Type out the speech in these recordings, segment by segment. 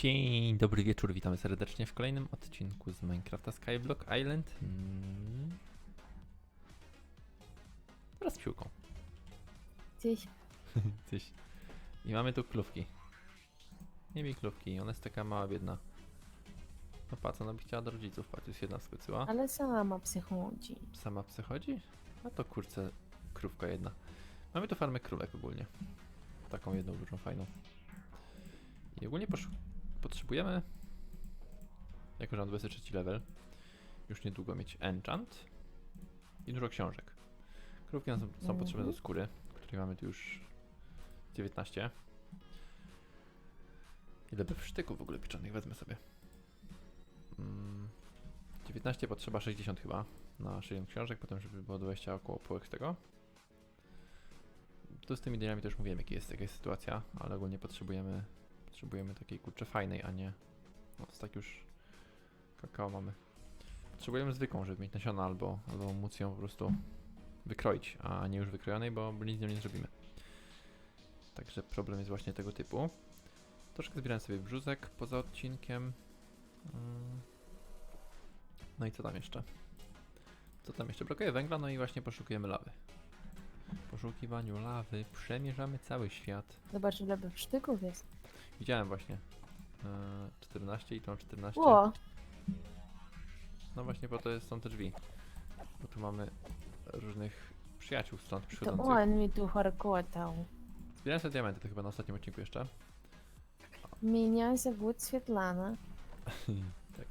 Dzień dobry wieczór, witamy serdecznie w kolejnym odcinku z Minecrafta Skyblock Island. Mm. Wraz z piłką. Gdzieś. Coś. I mamy tu klówki. Nie mi klówki, ona jest taka mała, biedna. No patrz, ona by chciała do rodziców, patrz, jest jedna skoczyła. Ale sama psychodzi. Sama przechodzi? A to kurczę, krówka jedna. Mamy tu farmę królek ogólnie. Taką jedną dużą, fajną. I ogólnie posz- potrzebujemy, jako że mam 23 level, już niedługo mieć enchant i dużo książek. Krówki nam są, są potrzebne do Mhm. skóry, której mamy tu już 19. Ile by sztyków w ogóle pieczonych wezmę sobie. Mm, 19 potrzeba 60 chyba na 60 książek, potem żeby było 20 około półek z tego. Tu z tymi dniami też mówiłem jaka jest, jaka jest sytuacja, ale ogólnie potrzebujemy potrzebujemy takiej kurczę fajnej, a nie no to tak już kakao mamy. Potrzebujemy zwykłą, żeby mieć nasiona albo, albo móc ją po prostu wykroić, a nie już wykrojonej, bo nic z nią nie zrobimy. Także problem jest właśnie tego typu. Troszkę zbierałem sobie brzuzek poza odcinkiem. Mm. No i co tam jeszcze? Co tam jeszcze? Brakuje węgla, no i właśnie poszukujemy lawy. W poszukiwaniu lawy przemierzamy cały świat. Zobacz ile sztyków jest. Widziałem właśnie. e, 14 i tą 14. Ło! No właśnie po to jest, są te drzwi. Bo tu mamy różnych przyjaciół stąd To przychodzących. on mi tu harkotał. Zbierałem sobie diamenty, to chyba na ostatnim odcinku jeszcze. Меня зовут Светлана. tak.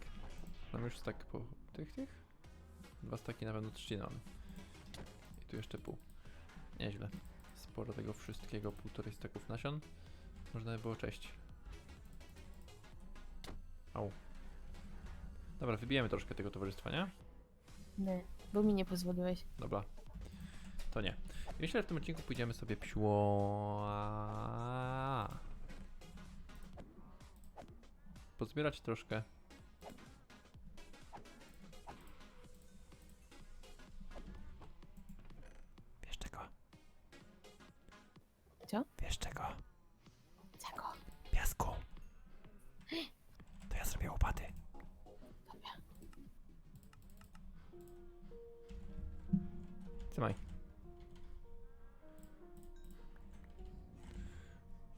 Mam już tak po tych, tych? Dwa staki na pewno trzciny mamy. I tu jeszcze pół. Nieźle. Sporo tego wszystkiego, półtorej staków nasion. Można by było cześć. Au. Dobra, wybijemy troszkę tego towarzystwa, nie? Nie, bo mi nie pozwoliłeś. Dobra. To nie. Myślę, że w tym odcinku pójdziemy sobie psiło... Pozbierać troszkę. Trzymaj.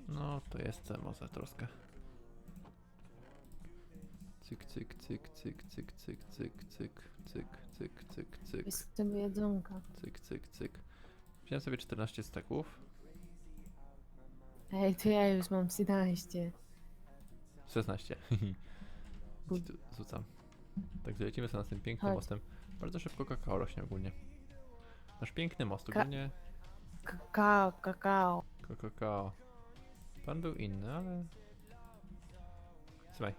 No, to jest może troszkę. Cyk, cyk, cyk, cyk, cyk, cyk, cyk, cyk, cyk, cyk, cyk, cyk, Jest sobie jedzonka. cyk, cyk, cyk. Wziąłem sobie 14 steków. Ej, to ja już mam 13. 16. Ci tu Rzucam. Tak, lecimy sobie na tym pięknym Chodź. mostem. Bardzo szybko kakao rośnie ogólnie. Nasz piękny most, Ka- ogólnie Kakao, kakao. Ko- Kakao. Pan był inny, ale... Słuchaj.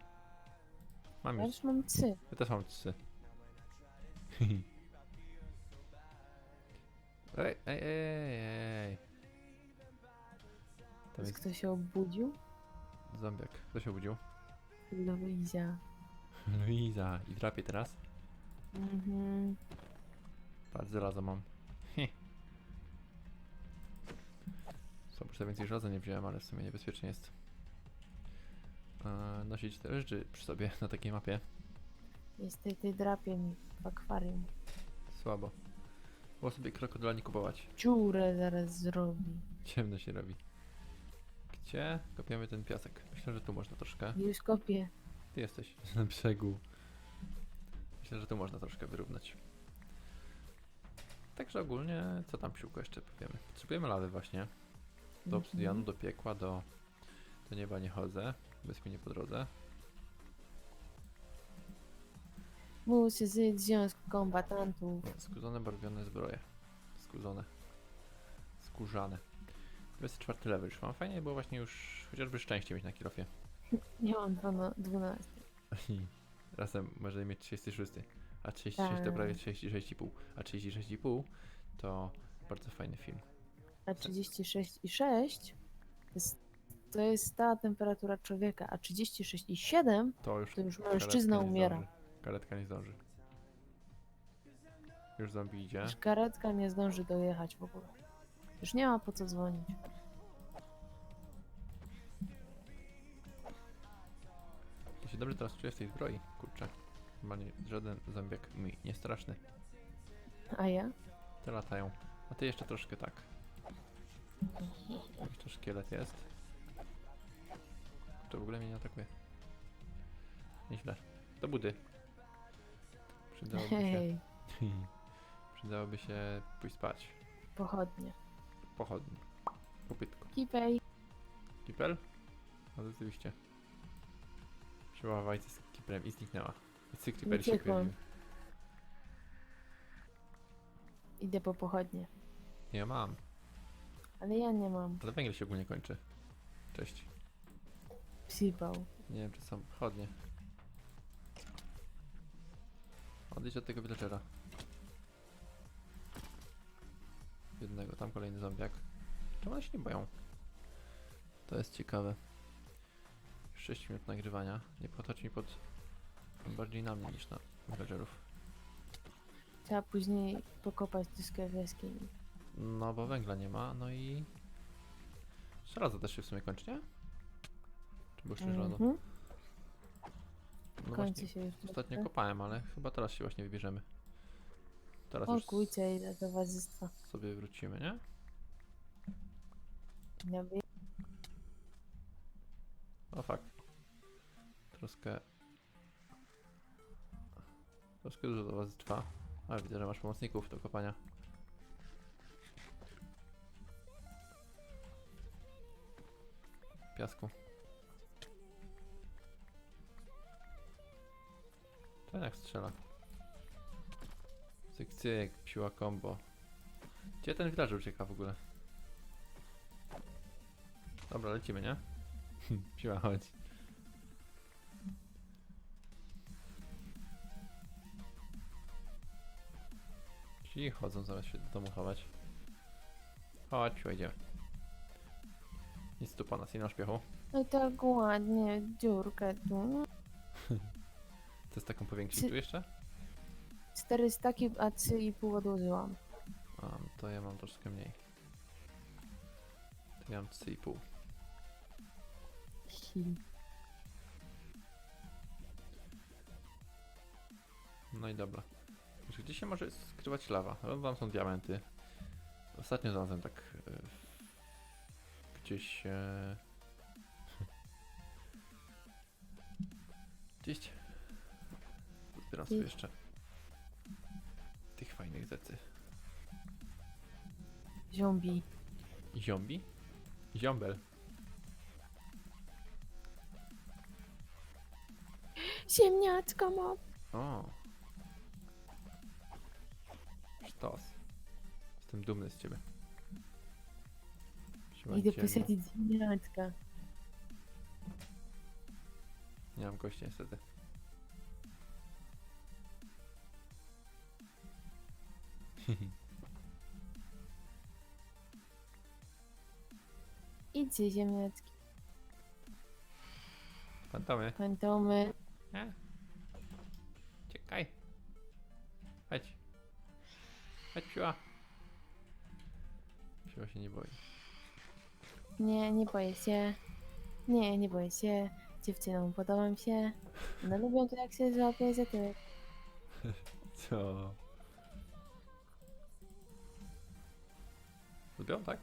Mam Ja już. już mam trzy. Ja też mam trzy. ej, ej, ej, ej. Tam Jest jest Kto się obudził? zombiak. Kto się obudził? Luizia. Luiza. I drapie teraz. Mhm. Patrz, żelazo mam. Co, sobie więcej żelaza nie wziąłem, ale w sumie niebezpiecznie jest e, nosić te rzeczy przy sobie na takiej mapie. Niestety drapie mi w akwarium. Słabo. Było sobie krokodyla nie kupować. Dziurę zaraz zrobi. Ciemno się robi. Gdzie kopiemy ten piasek? Myślę, że tu można troszkę. Już kopię. Ty jesteś na brzegu. Myślę, że tu można troszkę wyrównać. Także ogólnie, co tam siłko jeszcze powiemy? Potrzebujemy lawy właśnie. Do obsydianu, Mhm. do piekła, do, do nieba nie chodzę. Bez mnie nie po drodze. Muszę zjeść związku kombatantów. Skurzone, barwione zbroje. Skurzone. Skórzane. 24 level już mam. Fajnie było właśnie już chociażby szczęście mieć na kilofie. Nie mam 12. Razem może mieć 36. A 36 to Tak. prawie 36,5. A 36,5 to bardzo fajny film. A 36 i 6 to jest, to jest ta temperatura człowieka, a 36 i 7 To już, to już karetka mężczyzna nie umiera. Zdąży. Karetka nie zdąży. Już zombie idzie. Już karetka nie zdąży dojechać w ogóle. Już nie ma po co dzwonić. dobrze teraz czuję w tej zbroi, kurczę. Normalnie żaden zombiak mi nie straszny. A ja? Te latają. A ty jeszcze troszkę tak. Jeszcze szkielet jest. To w ogóle mnie nie atakuje. Nieźle. Do budy. Przydałoby się, Hej, przydałoby się pójść spać. pochodnie. Pochodni. Popytko. Kipej. Kipel? No rzeczywiście. Siłała wajcy z kiprem i zniknęła. I kiper się. Idę po pochodnie. Ja mam. Ale ja nie mam. Ale węgiel się ogólnie kończy. Cześć. Psypał. Nie wiem, czy są chodnie. Odejdź od tego villagera. Jednego, tam kolejny zombiak. Czemu one się nie boją? To jest ciekawe. 6 minut nagrywania. Nie podchodź mi pod... bardziej na mnie niż na villagerów. Trzeba później pokopać dyskę w jaskini. No, bo węgla nie ma, no i... Żelazo też się w sumie kończy, nie? Czy było jeszcze żelazo? Mhm. No Kończy właśnie, się już. ostatnio kopałem, ale chyba teraz się właśnie wybierzemy. Teraz O już kurczę, ile towarzystwa. sobie wrócimy, nie? Dobry. O fakt. Troszkę... Troszkę dużo do was trwa. Ale widzę, że masz pomocników do kopania. Piasku. Ten jak strzela. Cyk, cyk, siła combo. Gdzie ten villager ucieka w ogóle? Dobra, lecimy, nie? Siła, chodź. Ci chodzą, zaraz się do domu chować. Chodź, siła, idziemy. Nic tu pana, nie na szpiechu. No tak ładnie, dziurkę tu. No, To jest taką powiększyć Czy- tu jeszcze? Cztery staki, a trzy i pół odłożyłam. A, no to ja mam troszkę mniej. To ja mam 3,5. Hi. No i dobra. Gdzie się może skrywać lawa? No, Tam są diamenty. Ostatnio znalazłem tak e, gdzieś e, gdzieś zbieram sobie jeszcze tych fajnych zecy. Zombie. Ziombi? Ziombel. Ziemniaczka mam. O. Sztos. Jestem dumny z ciebie. Idę posadzić ziemniaczka. Nie mam kości niestety. Idźcie ziemniaczki. Fantomy. Fantomy. Nie. Czekaj. Chodź. Chodź siła. Siła się nie boi. Nie, nie boję się. Nie, nie boję się. Dziewczynom podobam się. No lubią to jak się złapie za tyłek. Co? Lubią, tak?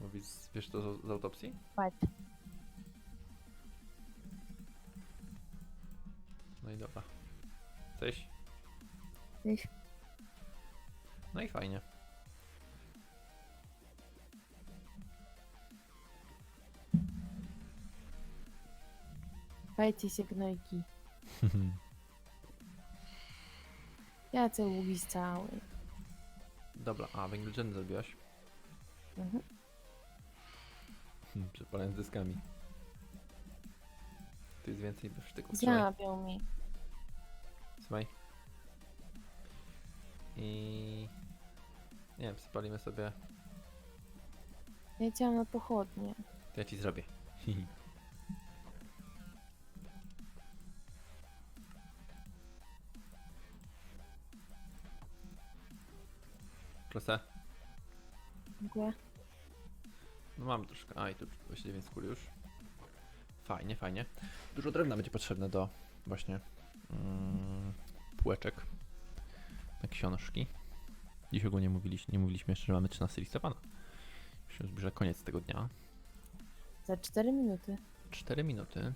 Mówisz, wiesz to z, z autopsji? Patrz. No i dobra. Cześć. Cześć. No i fajnie. Fajcie się gnojki. Ja co ługi cały. Dobra, a węglodzeny zrobiłaś? Mhm. Hmm, Przepalając dyskami. Tu jest więcej sztyków. Trzymaj. Zabią mi. Trzymaj. I... Nie wiem, spalimy sobie. Ja chciałam na pochodnie. To ja ci zrobię. Proste. Dziękuję. No mam troszkę. A i tu 29 skór już. Fajnie, fajnie. Dużo drewna będzie potrzebne do właśnie mm, półeczek na książki. Dziś ogólnie mówiliśmy, nie mówiliśmy jeszcze, że mamy 13 listopada. Już się zbliża koniec tego dnia. Za 4 minuty. 4 minuty.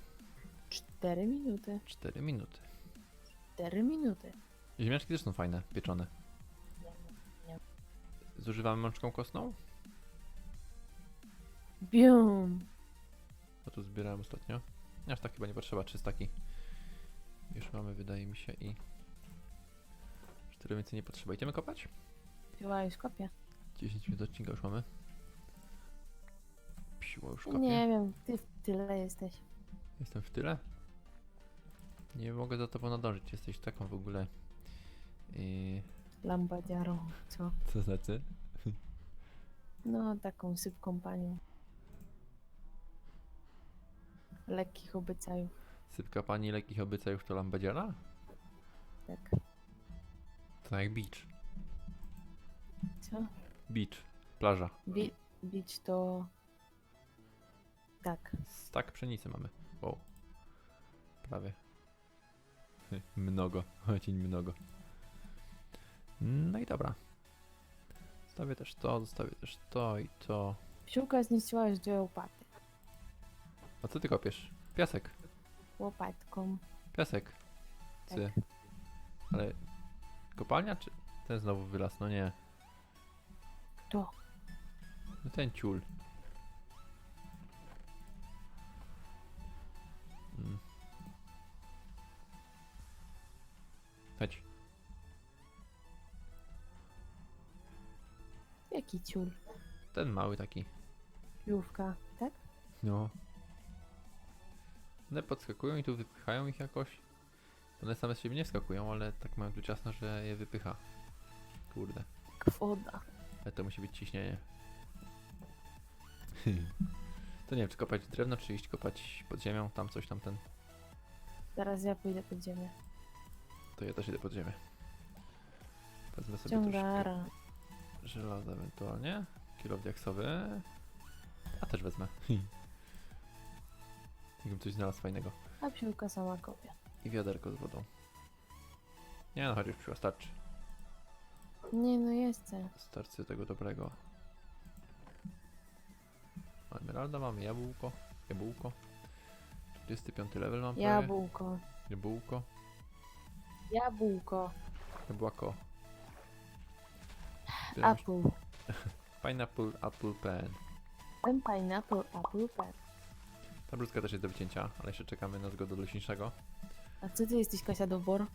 4 minuty. 4 minuty. 4 minuty. Ziemniaczki też są fajne, pieczone. Zużywamy mączką kostną? Bium. Bo tu zbierałem ostatnio. Aż tak chyba nie potrzeba, 300 taki. Już mamy, wydaje mi się, i 4 więcej nie potrzeba. Idziemy kopać? Piła już kopię. 10 minut odcinka już mamy. Piło już kopie. Nie wiem, ty w tyle jesteś. Jestem w tyle? Nie mogę za tobą nadążyć. Jesteś taką w ogóle. Yy, Lambadziarą. Co? co znaczy? No, taką sypką panią. Lekkich obyczajów. Sypka pani lekkich obycajów to lambadziara? Tak. To jak beach. Co? Beach. Plaża. Bi bić to... Tak. Stak pszenicy mamy. Wow. Prawie. Mnogo. Cień mnogo. No i dobra. Zostawię też to, zostawię też to i to. Psiółka zniszczyła już dwie łopaty. A co ty kopiesz? Piasek. Łopatką. Piasek. Cy. Tak. Ale kopalnia czy ten znowu wylas? No nie. Kto? No ten ciul. Mm. Jaki ciul? Ten mały taki. Piłówka, tak? No. One podskakują i tu wypychają ich jakoś. One same z siebie nie wskakują, ale tak mają tu ciasno, że je wypycha. Kurde. Jak woda. Ale to musi być ciśnienie. to nie wiem, czy kopać drewno, czy iść kopać pod ziemią, tam coś tam ten. Zaraz ja pójdę pod ziemię. To ja też idę pod ziemię. Wezmę sobie troszkę Ciągara. Żelaza ewentualnie. Kilo diaksowy. A też wezmę. Jakbym coś znalazł fajnego. A psiółka sama kopie. I wiaderko z wodą. Nie no, chodź już przyła, starczy. Nie no, jestem. Starcy tego dobrego. Emeralda mamy, jabłko. Jabłko. 35 level mam prawie. Jabłko. Jabłko. Jabłko. Jabłko. Apple. Pineapple, apple pen. Ten pineapple, apple pen. Ta bluzka też jest do wycięcia, ale jeszcze czekamy na zgodę leśniczego. A co ty jesteś, Kasia Dobor?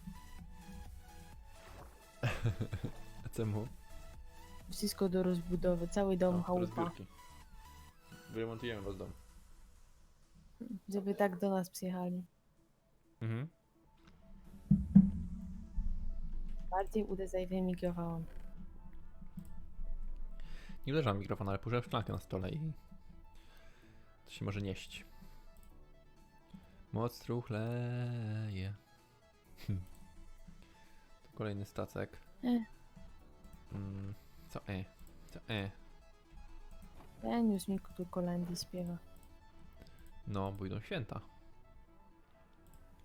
A czemu? Wszystko do rozbudowy, cały dom No, chałupa. rozbiórki. Wyremontujemy was dom. Żeby tak do nas przyjechali. Mhm. Bardziej uderzaj wyemigrowałam. Nie uderzam w mikrofon, ale położyłem szklankę na stole i to się może nieść. Moc truchleje. to kolejny stacek. E. Mm, co e? Co e? Już mi tu kolendy śpiewa. No, bo idą święta.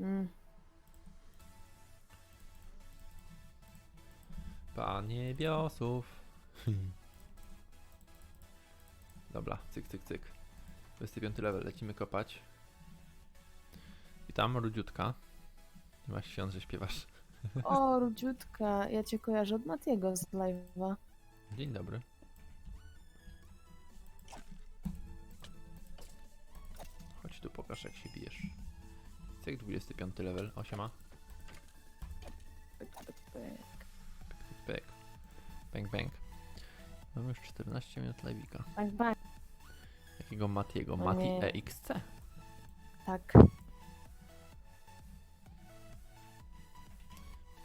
Mm. Panie biosów. Dobra, cyk, cyk, cyk. 25 level, lecimy kopać. I tam rudziutka. Nie masz świąt, że śpiewasz. O, Rudziutka, ja cię kojarzę od Matiego z live'a. Dzień dobry. Chodź tu, pokaż jak się bijesz. Cyk, 25 level, osiema. Pyk, pyk, pyk. Pyk. Bang, bang. Mam już 14 minut live'ika. Bang, bang. Jakiego Matiego? Mati nie. EXC. Tak.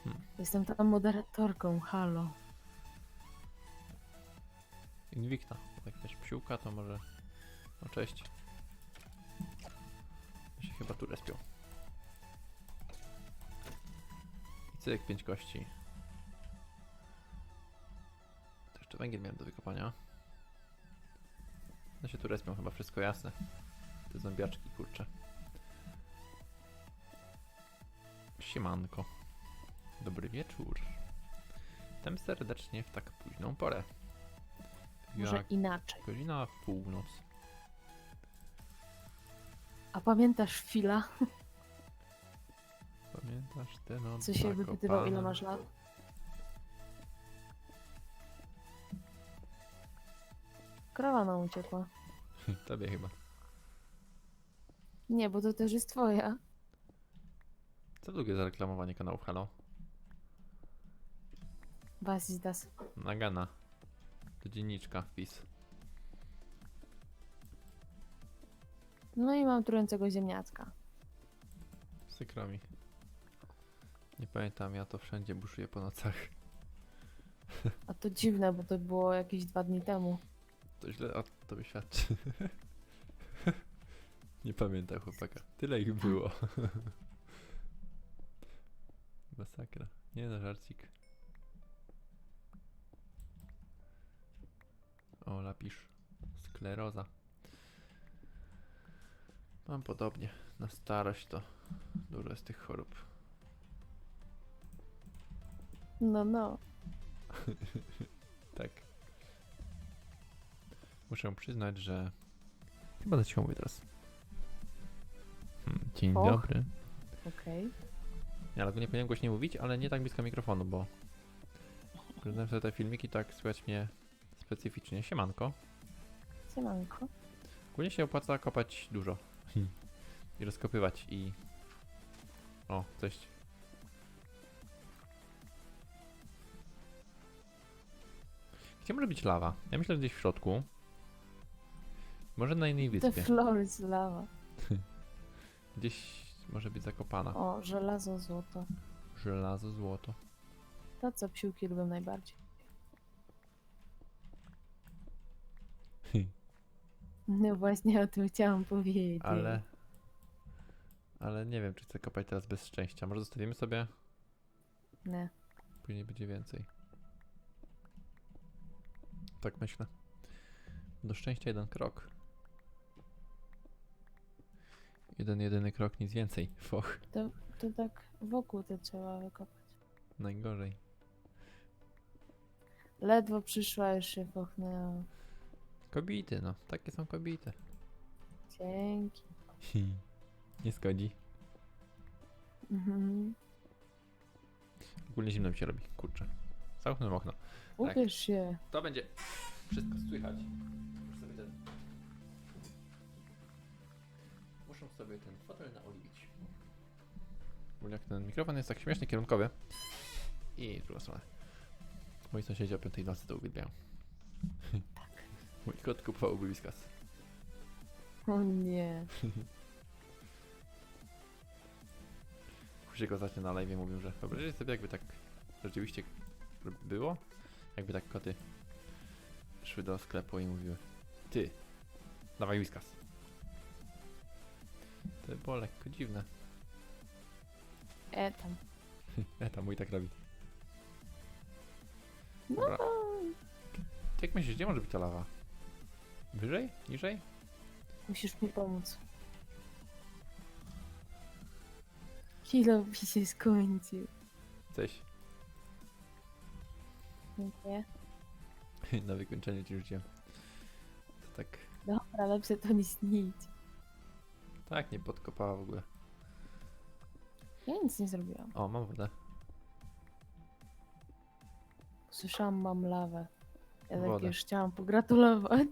Hmm. Jestem tam moderatorką, halo. Invicta. Jak też psiłka, to może... No cześć. To się chyba tu respią. I cyk, pięć kości. To jeszcze węgiel miałem do wykopania. No się tu respią, chyba wszystko jasne. Te zombiaczki, kurcze. Siemanko. Dobry wieczór. Witam serdecznie w tak późną porę. Może Jak inaczej. Godzina w północ. A pamiętasz Fila, Pamiętasz tę noc? co się wypytywał, ile masz lat? Krowa nam uciekła. Tobie chyba. Nie, bo to też jest twoja. Co drugie za reklamowanie kanałów Halo? Was is das. Nagana. Do dzienniczka wpis. No i mam trującego ziemniacka. Przykro mi. Nie pamiętam, ja to wszędzie buszuję po nocach. A to dziwne, bo to było jakieś dwa dni temu. To źle o tobie świadczy. Nie pamiętam chłopaka. Tyle ich było. Masakra. Nie no, żarcik. O, lapisz. Skleroza. Mam podobnie. Na starość to dużo jest tych chorób. No, no. Muszę przyznać, że chyba do ciebie mówię teraz. Hmm, Dzień Och. dobry. Okej. Ja ale nie powinienem głośniej mówić, ale nie tak blisko mikrofonu, bo oglądałem sobie te filmiki, tak słychać mnie specyficznie. Siemanko. Siemanko. Ogólnie się opłaca kopać dużo. I rozkopywać i... O, cześć. Gdzie może być lawa? Ja myślę, że gdzieś w środku. Może na innej The wyspie. floor is lava. Gdzieś może być zakopana. O, żelazo, złoto. Żelazo, złoto. To, co psiłki lubią najbardziej. No właśnie o tym chciałam powiedzieć. Ale... Ale nie wiem, czy chcę kopać teraz bez szczęścia. Może zostawimy sobie? Nie. Później będzie więcej. Tak myślę. Do szczęścia jeden krok. Jeden, jedyny krok, nic więcej. Foch, To tak wokół to trzeba wykopać. najgorzej. Ledwo przyszła, już się pochnęła. Kobiety, no. Takie są kobiety. Dzięki. Nie zgodzi. Mhm. Ogólnie zimno mi się robi. Kurczę. Zamknąłem okno. Ubierz się. To będzie wszystko słychać. Muszę sobie ten... Fotel naoliwić. Bo jak ten mikrofon jest tak śmiesznie kierunkowy. I drugą stronę. Moi sąsiedzi o 5 nocy to uwielbiają. Tak. Mój kot kupował whiskas. O nie. Krzysiek ostatnio na live mówił, że wyobraźcie sobie jakby tak rzeczywiście było? Jakby tak koty szły do sklepu i mówiły Ty, dawaj whiskas. To było lekko dziwne. E tam. E, tam mój tak robi. No, Dobra. Jak myślisz, gdzie może być ta lawa? Wyżej? Niżej? musisz mi pomóc. Kilo mi się skończył. Coś Dziękuję. na wykończenie ci rzuciłem. To tak, Dobra, lepsze to nie śnić. Tak nie podkopała w ogóle. Ja nic nie zrobiłam. O, mam wodę. Słyszałam, mam lawę. Ja tak Wodę. już chciałam pogratulować.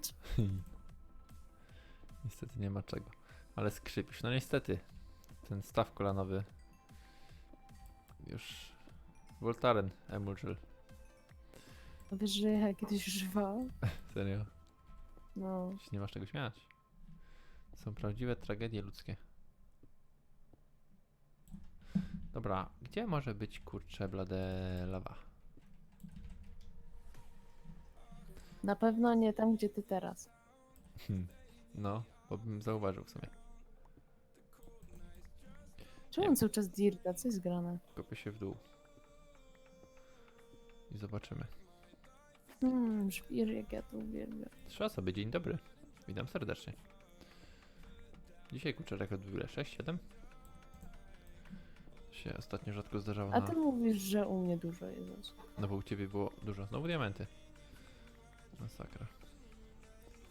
Niestety nie ma czego. Ale skrzypisz. No niestety. Ten staw kolanowy. Już. Voltaren Emulgel. Wiesz, że ja kiedyś używałam? Serio. No. Się nie masz czego śmiać. Są prawdziwe tragedie ludzkie. Dobra, gdzie może być kurcze blade lawa? Na pewno nie tam, gdzie ty teraz. Hmm. No, bo bym zauważył w sumie. Czemu Nie. on cały czas dirta? Co jest grane? Kopię się w dół. I zobaczymy. Hmm, żwir, jak ja to uwielbiam. Trzy osoby, dzień dobry. Witam serdecznie. Dzisiaj kurczę rekord w ogóle 6, 7? się ostatnio rzadko zdarzało A na... ty mówisz, że u mnie dużo jest osób. No bo u ciebie było dużo. Znowu diamenty. Masakra.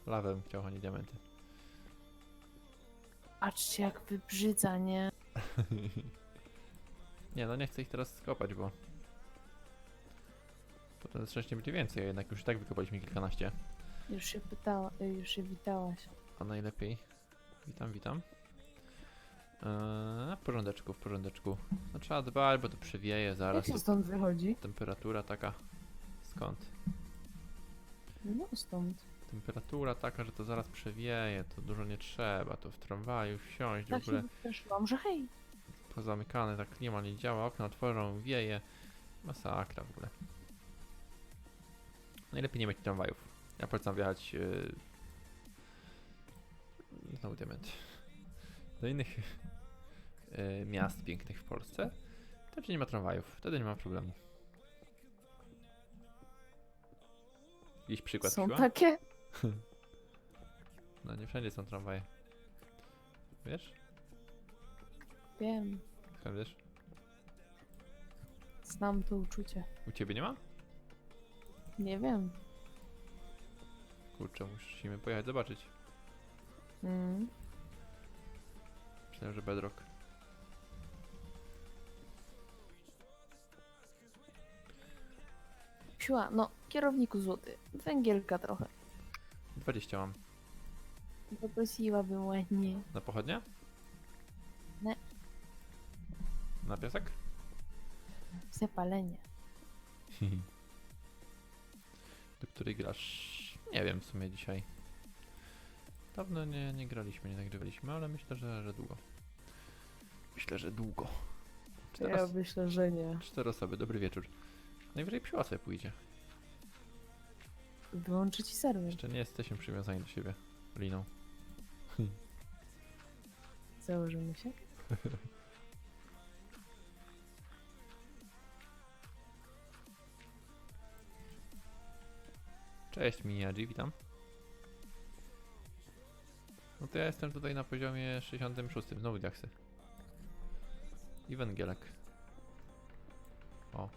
Lawę bym chciał, a nie diamenty. Patrzcie jak wybrzydza, nie? nie, no nie chcę ich teraz skopać, bo... Potem szczęście będzie więcej, a jednak już i tak wykopaliśmy kilkanaście. Już się pytała, y, już się witałaś. A najlepiej... Witam, witam. Eee, w porządeczku, w porządeczku. No trzeba dbać, bo to przywieje Jak zaraz. się stąd wychodzi? temperatura taka... Skąd? No stąd. Temperatura taka, że to zaraz przewieje, to dużo nie trzeba, to w tramwaju wsiąść, w Tak ogóle się że hej. pozamykane, tak nie ma, nie działa, okna otworzą, wieje, masakra w ogóle. Najlepiej nie mieć tramwajów. Ja polecam wjechać yy... znowu diament. Do innych yy, miast pięknych w Polsce, tam gdzie nie ma tramwajów, wtedy nie ma problemu. Jakiś przykład Są siła? takie? No nie wszędzie są tramwaje. Wiesz? Wiem. Skąd wiesz? Znam to uczucie. U ciebie nie ma? Nie wiem. Kurczę, musimy pojechać zobaczyć. Mm. Myślałem, że bedrock. Siła, no, kierowniku złoty. Węgielka trochę. 20 mam. Poprosiłabym ładnie. Na pochodnie? Nie. Na piasek? Zapalenie. Do której grasz? Nie wiem w sumie dzisiaj. Dawno nie, nie graliśmy, nie nagrywaliśmy, ale myślę, że, że długo. Myślę, że długo. Cztery, Ja os- myślę, że nie. cztery osoby, dobry wieczór. Najwyżej psiła sobie pójdzie. Wyłączy ci serwer. Jeszcze nie jesteśmy przywiązani do siebie liną. Założymy się. Cześć Miniadzi, witam. No to ja jestem tutaj na poziomie 66, znowu diaksy. I węgielek. O,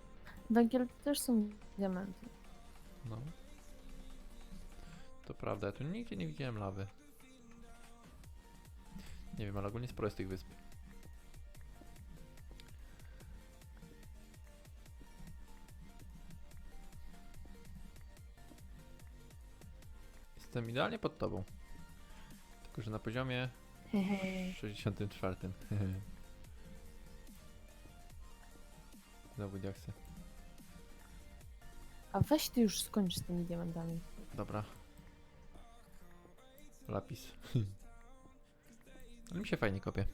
Węgiel to też są diamenty. no. To prawda, ja tu nigdzie nie widziałem lawy. Nie wiem, ale ogólnie sporo jest tych wysp. Jestem idealnie pod tobą. Tylko, że na poziomie Hehe. 64. Znowu diaksy. A weź ty już skończ z tymi diamentami. Dobra. Lapis. Ale mi się fajnie kopie.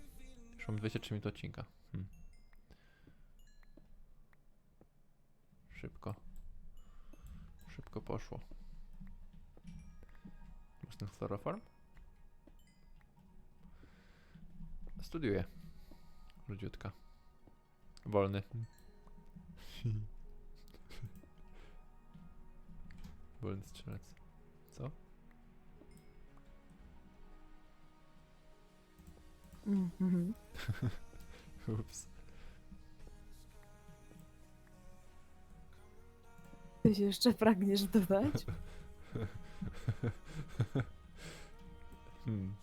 Już mam 23 minuty odcinka. Hmm. Szybko. Szybko poszło. Masz ten chloroform? Studiuję. Ludziutka. Wolny. Wolny strzelec. Co? Mhm. Ups. Ty się jeszcze pragniesz dodać? Hmm.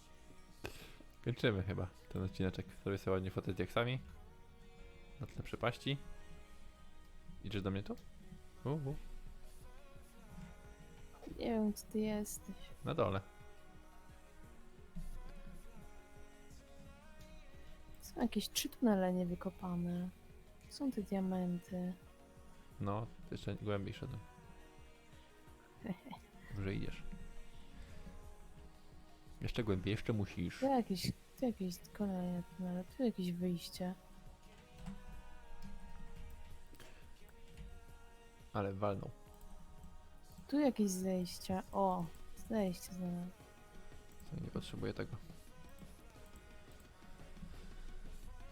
Kończymy chyba ten odcineczek. Zrobię sobie ładnie fotę z diaksami. Na tle przepaści. Idziesz do mnie tu? U, u. Nie wiem, gdzie ty jesteś. Na dole. Są jakieś trzy tunele niewykopane. Są te diamenty. No, to jeszcze głębiej szedłem. Dobrze idziesz. Jeszcze głębiej, jeszcze musisz. Tu jakieś, tu jakieś kolejne tunele, tu jakieś wyjście. Ale walnął. Tu jakieś zejścia. O, zejście znalazłem. Nie potrzebuję tego.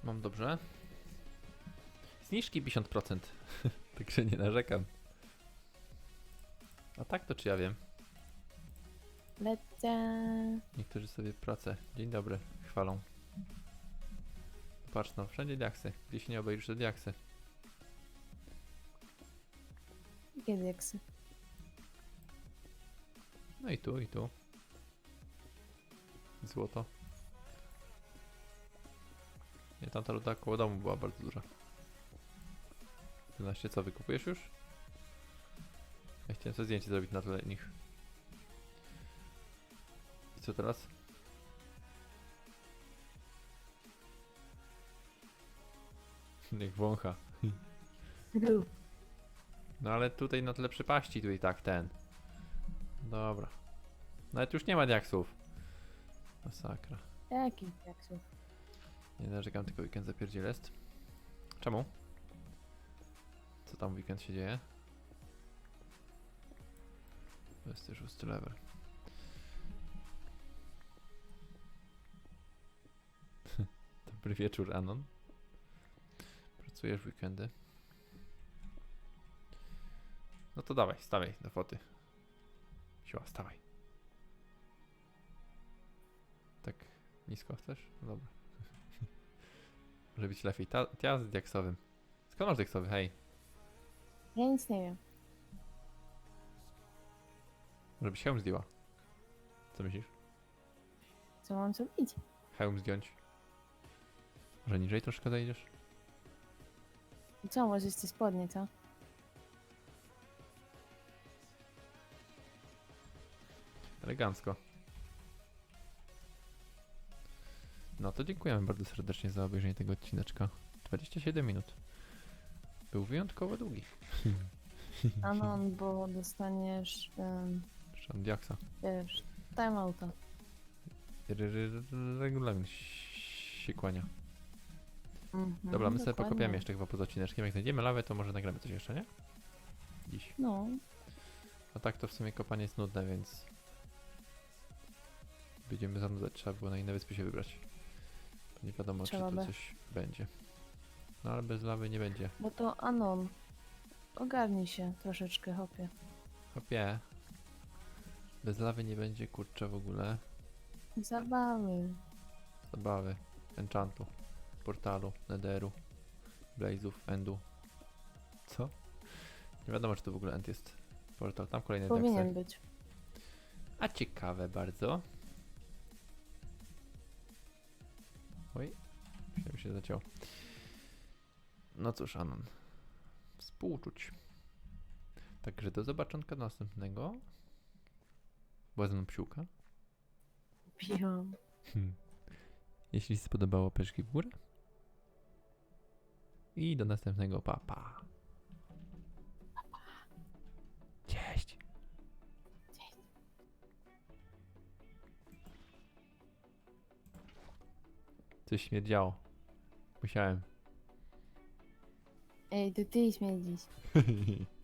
Mam dobrze. Zniżki 50%. Także nie narzekam. A tak to czy ja wiem? Lecę. Niektórzy sobie pracę. Dzień dobry. Chwalą. Patrz no, wszędzie diaksy. Gdzie się nie obejrzysz, to diaksy. Kiedy jaksy? No i tu, i tu. Złoto. Nie, tamta ruda koło domu była bardzo duża. 11 co, wykupujesz już? Ja chciałem sobie zdjęcie zrobić na tle nich. I co teraz? Niech wącha. No ale tutaj na tle przypaści, tu i tak ten. Dobra. Nawet już nie ma diaksów. Masakra. Jakich jaksów? Nie narzekam, tylko weekend zapierdziel jest. Czemu? Co tam w weekend się dzieje? 26 level. Dobry wieczór, Anon. Pracujesz w weekendy? No to dawaj, stawaj do foty. Siła, stawaj. Tak nisko chcesz? No dobra. Może być lepiej. Ta, ja z diaksowym. Skąd masz diaksowy? Hej. Ja nic nie wiem. Może byś hełm zdjęła. Co myślisz? Co mam zrobić? Hełm zdjąć. Może niżej troszkę zejdziesz? I Co, może jeszcze spodnie, co? Elegancko. No to dziękujemy bardzo serdecznie za obejrzenie tego odcineczka. 27 minut. Był wyjątkowo długi. Anon, bo dostaniesz, um, Szan diaksa. wiesz, timeouta. Re- re- Regulamin się kłania. Mhm, Dobra, my sobie dokładnie. pokopiamy jeszcze chyba poza odcineczkiem. Jak znajdziemy lawę, to może nagramy coś jeszcze, nie? Dziś. No, A tak to w sumie kopanie jest nudne, więc będziemy zanudzać. Trzeba było na inne wyspy się wybrać. Bo nie wiadomo, Trzeba czy tu by. coś będzie. No ale bez lawy nie będzie. bo to Anon. Ogarnij się troszeczkę, hopie. Hopie. Bez lawy nie będzie, kurczę, w ogóle Zabawy. zabawy, enchantu, portalu, netheru, blazów, endu. Co? Nie wiadomo, czy to w ogóle end jest portal. Tam kolejny Powinien być. A ciekawe bardzo. Oj, że się zaciął. No cóż, Anon. Współczuć. Także do zobaczonka do następnego. Była ze mną psiłka. Piłam. Hmm. Jeśli się spodobało, peszki w górę. I do następnego papa. Cześć. Coś śmierdziało. Musiałem. Ej, to ty śmierdzisz.